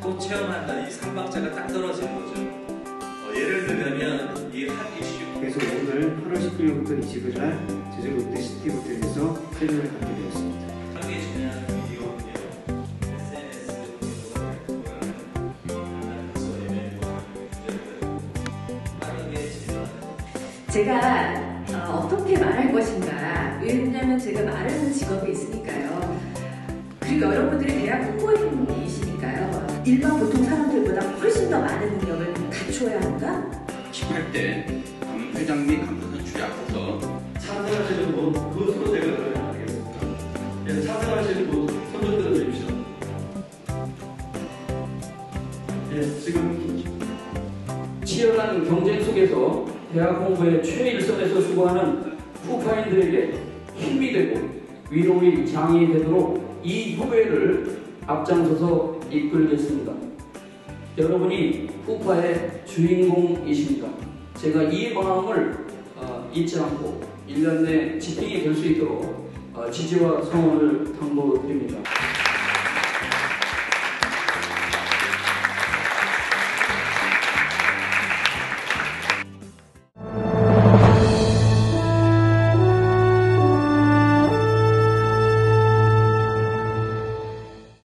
꼭 체험한다는 이 삼박자가 딱 떨어지는 거죠. 어, 예를 들면 이 한 이슈 그래서 오늘 8월 19일부터 20일 날 제주 롯데시티 호텔에서 세미나를 갖게 되었습니다. 제가 어, 떻게 말할 것인가. 왜냐하면 제가 말하는 직업이 있으니까요. 그리고 여러분들이 대학 홍보인이시니까요. 일반 보통 사람들보다 훨씬 더 많은 능력을 갖춰야 한다? 18대 회장 및 감사선출이 앞서서 찬성하시는 분, 그 서로 제가 그러면 하겠습니다. 예, 찬성하시는 분, 손좀 들어주십시오. 예, 지금 치열한 경쟁 속에서 대학 홍보의 최일선에서 수고하는 후파인들에게 힘이 되고 위로의 장이 되도록 이 후배를 앞장서서 이끌겠습니다. 여러분이 후파의 주인공이십니다. 제가 이 마음을 어, 잊지 않고 1년 내 집행이 될 수 있도록 어, 지지와 성원을 당부드립니다.